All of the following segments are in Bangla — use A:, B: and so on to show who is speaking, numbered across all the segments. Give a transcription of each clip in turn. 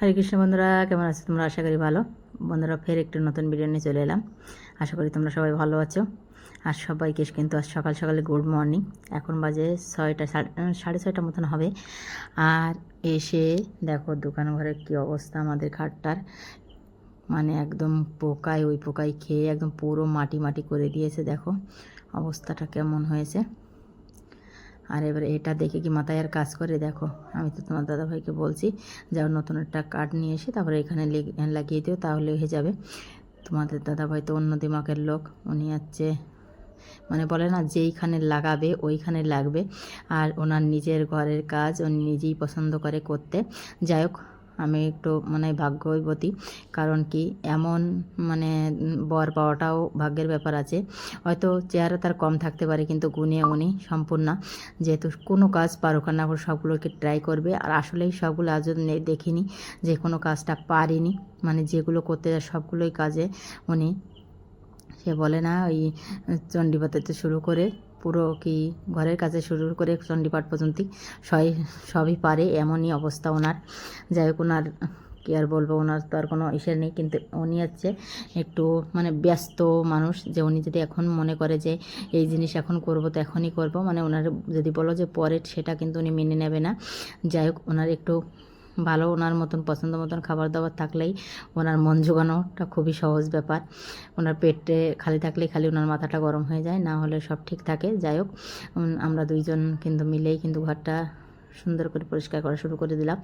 A: হরে কৃষ্ণ বন্ধুরা, কেমন আছো তোমরা? আশা করি ভালো। বন্ধুরা, ফের একটু নতুন ভিডিও নিয়ে চলে এলাম। আশা করি তোমরা সবাই ভালো আছো। আর সবাইকে কিন্তু আজ সকাল সকালে গুড মর্নিং এখন বাজে ছয়টা সাড়ে ছয়টা মতন হবে। আর এসে দেখো দোকান ঘরের কী অবস্থা আমাদের খাটটার। মানে একদম পোকায়, ওই পোকায় খেয়ে একদম পুরো মাটি মাটি করে দিয়েছে, দেখো। অবস্থাটা কেমন হয়েছে। আর এবার এটা দেখে কি মাথায় আর কাজ করে? দেখো, আমি তো তোমার দাদাভাইকে বলছি, যাও নতুন একটা কার্ড নিয়ে এসে তারপরে এখানে লেগ- লাগিয়ে দিও, তাহলে হয়ে যাবে। তোমাদের দাদাভাই তো অন্য দিমাগের লোক, উনি হচ্ছে মানে বলে না, যেইখানে লাগাবে, ওইখানে লাগবে। আর ওনার নিজের ঘরের কাজ, উনি নিজেই পছন্দ করে করতে। যাই হোক আমি একটু মানে ভাগ্যবতী কারণ কি, এমন মানে বর পাওয়াটাও ভাগ্যের ব্যাপার আছে। হয়তো চেহারা তার কম থাকতে পারে, কিন্তু গুণে উনি সম্পূর্ণ। যেহেতু কোনো কাজ পারুক না সবগুলোকে ট্রাই করবে, আর আসলেই সবগুলো আজও দেখিনি, যে কোনো কাজটা পারিনি। মানে যেগুলো করতে যায় সবগুলোই কাজে উনি, সে বলে না, ওই চণ্ডীপাতে শুরু করে পুরো কি ঘরের কাছে শুরু করে চণ্ডীপাঠ পর্যন্ত সবাই সবই পারে, এমনই অবস্থা ওনার। যাই হোক, ওনার কি আর বলব, ওনার তো আর কোনো ইসের নেই, কিন্তু উনি হচ্ছে একটু মানে ব্যস্ত মানুষ। যে উনি যদি এখন মনে করে যে এই জিনিস এখন করব, তো এখনই করব। মানে ওনার যদি বলো যে পরে, সেটা কিন্তু উনি মেনে নেবে না। যাই হোক, ওনার একটু ভালো ওনার মতন, পছন্দ মতন খাবার দাবার থাকলেই ওনার মন জোগানোটা খুবই সহজ ব্যাপার। ওনার পেটে খালি থাকলেই খালি ওনার মাথাটা গরম হয়ে যায়, না হলে সব ঠিক থাকে। যাই হোক আমরা দুইজন কিন্তু মিলেই কিন্তু ঘরটা সুন্দর করে পরিষ্কার করা শুরু করে দিলাম।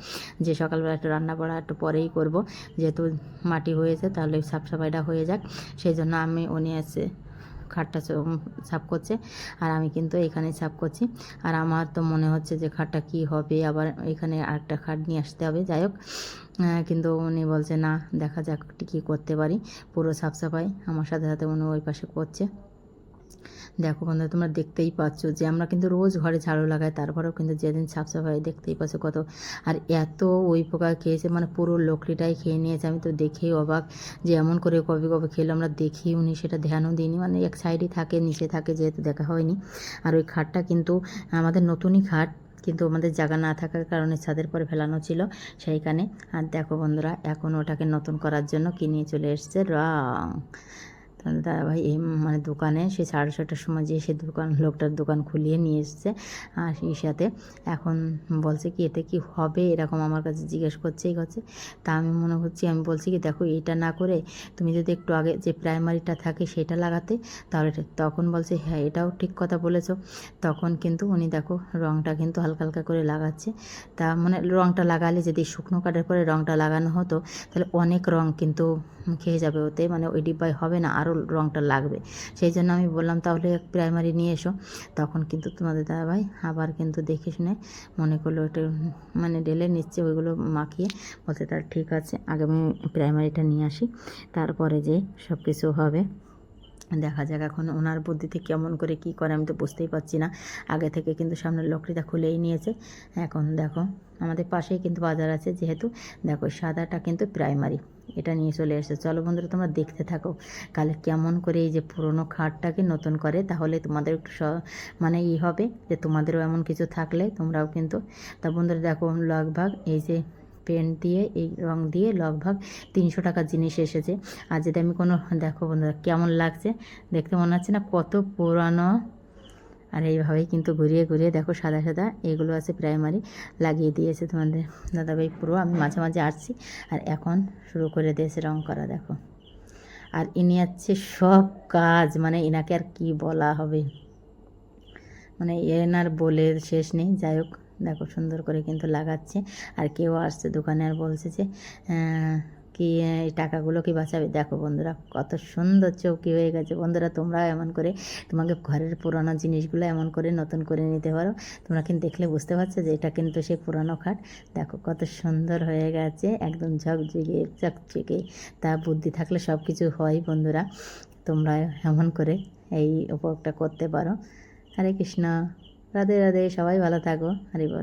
A: যে সকালবেলা একটু রান্না বাড়া একটু পরেই করব। যেহেতু মাটি হয়েছে, তাহলে সাফ সাফাইটা হয়ে যাক। সেই জন্য আমি, উনি আছে খাটটা সাফ করছে। আর আমি কিন্তু এখানে সাফ করছি। আর আমার তো মনে হচ্ছে যে খাটটা কি হবে? আবার এখানে আরেকটা খাট নিয়ে আসতে হবে। যাই হোক কিন্তু উনি বলছে, না, দেখা যাক কী করতে পারি। পুরো সাফ সাফাই আমার সাথে সাথে উনি ওই পাশে করছে। দেখো বন্ধুরা, তোমরা দেখতেই পাচ্ছ যে আমরা কিন্তু রোজ ঘরে ঝাড়ু লাগাই, তারপরেও কিন্তু যেদিন সাফ সাফাই দেখতেই পাচ্ছ কত। আর এত ওই পোকা খেয়েছে মানে পুরো লোকরিটাই খেয়ে নিয়েছে। আমি তো দেখেই অবাক যে এমন করে কবে কবে খেলো, আমরা দেখি উনি সেটা ধ্যানও দিইনি। মানে এক সাইডে থাকে, নিচে থাকে, যেহেতু দেখা হয়নি। আর ওই খাটটা কিন্তু আমাদের নতুনই খাট, কিন্তু আমাদের জায়গা না থাকার কারণে ছাদের পরে ফেলানো ছিল সেইখানে। আর দেখো বন্ধুরা, এখন ওটাকে নতুন করার জন্য কি নিয়ে চলে এসছে? রং। তাহলে দাদা ভাই এই মানে দোকানে, সে সাড়ে ছটার সময় যে সে দোকান, লোকটার দোকান খুলিয়ে নিয়ে এসছে। আর সেই সাথে এখন বলছে কি, এতে কি হবে? এরকম আমার কাছে জিজ্ঞেস করছে, এই করছে তা আমি মনে করছি, আমি বলছি কি, দেখো, এইটা না করে তুমি যদি একটু আগে যে প্রাইমারিটা থাকে সেটা লাগাতে, তাহলে তখন বলছে হ্যাঁ এটাও ঠিক কথা বলেছ। তখন কিন্তু উনি দেখো রঙটা কিন্তু হালকা হালকা করে লাগাচ্ছে। তা মানে রঙটা লাগালে যদি শুকনো কাঠের পরে রঙটা লাগানো হতো, তাহলে অনেক রং কিন্তু খেয়ে যাবে ওতে মানে ওই ডিব্বায় হবে না। আরও রঙটা লাগবে। সেই জন্য আমি বললাম, তাহলে প্রাইমারি নিয়ে এসো। তখন কিন্তু তোমাদের দাদা ভাই আবার কিন্তু দেখে শুনে মনে করল ওটা মানে ডেলে নিচ্ছে, ওইগুলো মাখিয়ে বলতে তার ঠিক আছে, আগামী প্রাইমারিটা নিয়ে আসি। তারপরে যে সব কিছু হবে দেখা যাক এখন ওনার বুদ্ধিতে কেমন করে কি করে আমি তো বুঝতেই পারছি না। আগে থেকে কিন্তু সামনের লকড়িটা খুলেই নিয়েছে। এখন দেখো, আমাদের পাশেই কিন্তু বাজার আছে যেহেতু। দেখো, সাদাটা কিন্তু প্রাইমারি এটা নিয়ে চলে এসেছে। চলো বন্ধুরা, তোমরা দেখতে থাকো। কালে কেমন করে এই যে পুরোনো খাটটাকে নতুন করে, তাহলে তোমাদের একটু মানে ই হবে যে তোমাদেরও এমন কিছু থাকলে তোমরাও কিন্তু, তা বন্ধুরা দেখো লগভাগ এই যে পেন দিয়ে, এই রং দিয়ে লগভাগ তিনশো টাকার জিনিস এসেছে। আর যদি আমি কোনো, দেখো বন্ধুরা কেমন লাগছে, দেখতে মনে হচ্ছে না কত পুরানো। আর এইভাবেই কিন্তু ঘুরিয়ে ঘুরিয়ে দেখো সাদা সাদা এগুলো আছে প্রাইমারি লাগিয়ে দিয়েছে তোমাদের দাদাভাই পুরো। আমি মাঝে মাঝে আসছি আর এখন শুরু করে দিয়েছে রং করা, দেখো। আর ইনি হচ্ছে সব কাজ মানে এনাকে আর কি বলা হবে? মানে এনার বলে শেষ নেই, যাই হোক। দেখো সুন্দর করে কিন্তু লাগাচ্ছে। আর কেউ আসছে দোকানে আর বলছে যে কি এই টাকাগুলো কি বাঁচাবে? দেখো বন্ধুরা, কত সুন্দর চৌকি হয়ে গেছে। বন্ধুরা, তোমরা এমন করে তোমাকে ঘরের পুরানো জিনিসগুলো এমন করে নতুন করে নিতে পারো। তোমরা কিন্তু দেখলে বুঝতে পারছ যে এটা কিন্তু সেই পুরানো খাট। দেখো কত সুন্দর হয়ে গেছে, একদম ঝকঝকে, চকচকে। তা বুদ্ধি থাকলে সব কিছু হয় বন্ধুরা। তোমরা এমন করে এই উপভোগটা করতে পারো। হরে কৃষ্ণ। রাধে রাধে সবাই ভালো থাকো হরি বল